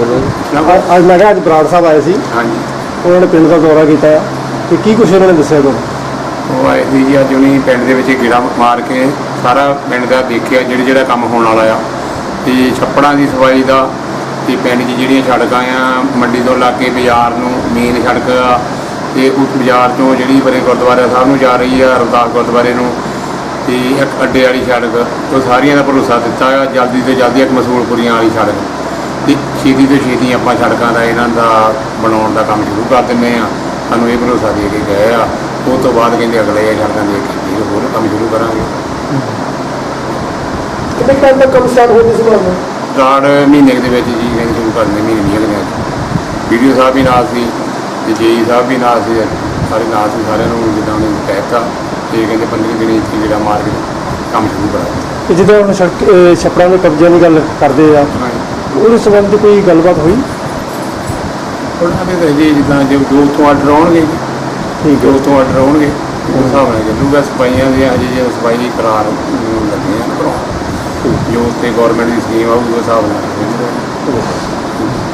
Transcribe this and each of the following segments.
ਅ- ਅੱਜ ਮੈਂ ਕਿਹਾ ਅੱਜ ਬਰਾੜ ਸਾਹਿਬ ਆਏ ਸੀ। ਹਾਂਜੀ। ਉਹਨਾਂ ਨੇ ਪਿੰਡ ਦਾ ਦੌਰਾ ਕੀਤਾ। ਤੇ ਕੀ ਕੁਛ ਉਹਨਾਂ ਨੇ ਦੱਸਿਆ ਤੁਹਾਨੂੰ? ਉਹ ਆਏ ਸੀ ਜੀ ਅੱਜ ਉਹਨੇ ਪਿੰਡ ਦੇ ਵਿੱਚ ਗੇੜਾ ਮਾਰ ਕੇ ਸਾਰਾ ਪਿੰਡ ਦਾ ਦੇਖਿਆ ਜਿਹੜੇ ਜਿਹੜਾ ਕੰਮ ਹੋਣ ਵਾਲਾ ਆ। ਤੇ ਛੱਪੜਾਂ ਦੀ ਸਫ਼ਾਈ ਦਾ ਤੇ ਪਿੰਡ 'ਚ ਜਿਹੜੀਆਂ ਸੜਕਾਂ ਆ ਮੰਡੀ ਤੋਂ ਲਾ ਕੇ ਬਾਜ਼ਾਰ ਨੂੰ ਮੇਨ ਸੜਕ ਆ ਤੇ ਉਸ ਬਾਜ਼ਾਰ ਤੋਂ ਜਿਹੜੀ ਬਰੇ ਗੁਰਦੁਆਰਾ ਸਾਹਿਬ ਨੂੰ ਜਾ ਰਹੀ ਆ ਰਵਦਾਸ ਗੁਰਦੁਆਰੇ ਨੂੰ ਤੇ ਇੱਕ ਅੱਡੇ ਵਾਲੀ ਸੜਕ ਉਹ ਸਾਰੀਆਂ ਦਾ ਭਰੋਸਾ ਦਿੱਤਾ ਆ ਜਲਦੀ ਤੋਂ ਜਲਦੀ ਇੱਕ ਮਸੂਲਪੁਰੀਆਂ ਵਾਲੀ ਸੜਕ। ਤੇ ਛੇਤੀ ਤੋਂ ਛੇਤੀ ਆਪਾਂ ਸੜਕਾਂ ਦਾ ਇਹਨਾਂ ਦਾ ਬਣਾਉਣ ਦਾ ਕੰਮ ਸ਼ੁਰੂ ਕਰ ਦਿੰਦੇ ਆ ਸਾਨੂੰ ਇਹ ਭਰੋਸਾ ਦੇ ਕੇ ਗਏ ਆ। ਉਹ ਤੋਂ ਬਾਅਦ ਕਹਿੰਦੇ ਅਗਲੇ ਇਹ ਸੜਕਾਂ ਦੇ ਕੇ ਹੋਰ ਕੰਮ ਸ਼ੁਰੂ ਕਰਾਂਗੇ। ਕਿੰਨੇ ਟਾਈਮ ਤੱਕ ਕੰਮ ਸਟਾਰਟ ਹੋਣੀ ਸੀ ਤੁਹਾਨੂੰ ਗਾਰਡ ਮਹੀਨੇ ਦੇ ਵਿੱਚ ਜੀ ਕਹਿੰਦੇ ਸ਼ੁਰੂ ਕਰ ਦਿੰਦੇ ਮਹੀਨੇ ਨਹੀਂ ਅਗਲੇ ਵੀਡੀਓ ਸਾਹਿਬ ਵੀ ਨਾਲ ਸੀ ਤੇ ਜੇਈ ਸਾਹਿਬ ਵੀ ਨਾਲ ਸੀ ਸਾਰੇ ਨਾਲ ਸੀ ਸਾਰਿਆਂ ਨੂੰ ਜਿੱਦਾਂ ਉਹਨੇ ਕਹਿਤਾ ਤੇ ਕਹਿੰਦੇ 15 ਦਿਨ ਇੱਥੇ ਜਿਹੜਾ ਮਾਰ ਕੇ ਕੰਮ ਸ਼ੁਰੂ ਕਰਾਂਗੇ। ਤੇ ਜਿੱਦਾਂ ਹੁਣ ਸੜਕ ਅ, ਛੱਪੜਾਂ ਦੇ ਕਬਜ਼ਿਆਂ ਦੀ ਗੱਲ ਕਰਦੇ ਆ ਉਹਦੇ ਸੰਬੰਧ ਕੋਈ ਗੱਲਬਾਤ ਹੋਈ? ਉਹਨਾਂ ਦੇ ਤਾਂ ਜੀ ਜਿੱਦਾਂ ਜੋ ਜੋ ਤੋਂ ਆਰਡਰ ਆਉਣਗੇ ਠੀਕ ਜੋ ਤੋਂ ਆਰਡਰ ਆਉਣਗੇ ਉਸ ਹਿਸਾਬ ਨਾਲ ਚੱਲੂਗਾ ਸਫਾਈਆਂ ਦੇ ਹਜੇ ਜੇ ਸਫ਼ਾਈ ਕਰਾਰ ਨੂੰ ਲੱਗੇ ਆ ਕਰਾਉਣ ਜੋ ਤੇ ਗਵਰਨਮੈਂਟ ਦੀ ਸਕੀਮ ਆਊਗੀ ਉਸ ਹਿਸਾਬ ਨਾਲ ਚੱਲੂਗਾ।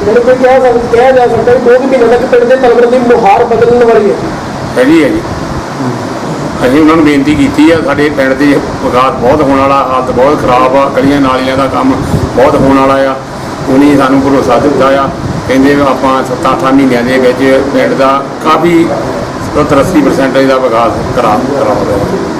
ਮੈਨੂੰ ਕੋਈ ਕਿਹਾ ਸਕਦਾ ਕਿਹਾ ਜਾ ਸਕਦਾ ਕਿ ਦੋ ਕੁ ਮਹੀਨੇ ਤੱਕ ਪਿੰਡ ਦੇ ਤਲਵਰ ਦੀ ਮੁਹਾਰ ਬਦਲਣ ਵਾਲੀ ਹੈ। ਹੈਗੀ ਹੈ ਜੀ। ਅਸੀਂ ਉਹਨਾਂ ਨੂੰ ਬੇਨਤੀ ਕੀਤੀ ਆ ਸਾਡੇ ਪਿੰਡ ਦੇ ਵਿਕਾਸ ਬਹੁਤ ਹੋਣ ਵਾਲਾ ਹਾਲਤ ਬਹੁਤ ਖਰਾਬ ਆ ਗਲੀਆਂ ਨਾਲੀਆਂ ਦਾ ਕੰਮ ਬਹੁਤ ਹੋਣ ਵਾਲਾ ਆ। ਉਹਨੇ ਸਾਨੂੰ ਭਰੋਸਾ ਦਿੱਤਾ ਆ। ਕਹਿੰਦੇ ਆਪਾਂ 7-8 ਮਹੀਨਿਆਂ ਦੇ ਵਿੱਚ ਪਿੰਡ ਦਾ ਕਾਫੀ 70-80% ਦਾ ਵਿਕਾਸ ਕਰਾ ਕਰਾਉਂਦੇ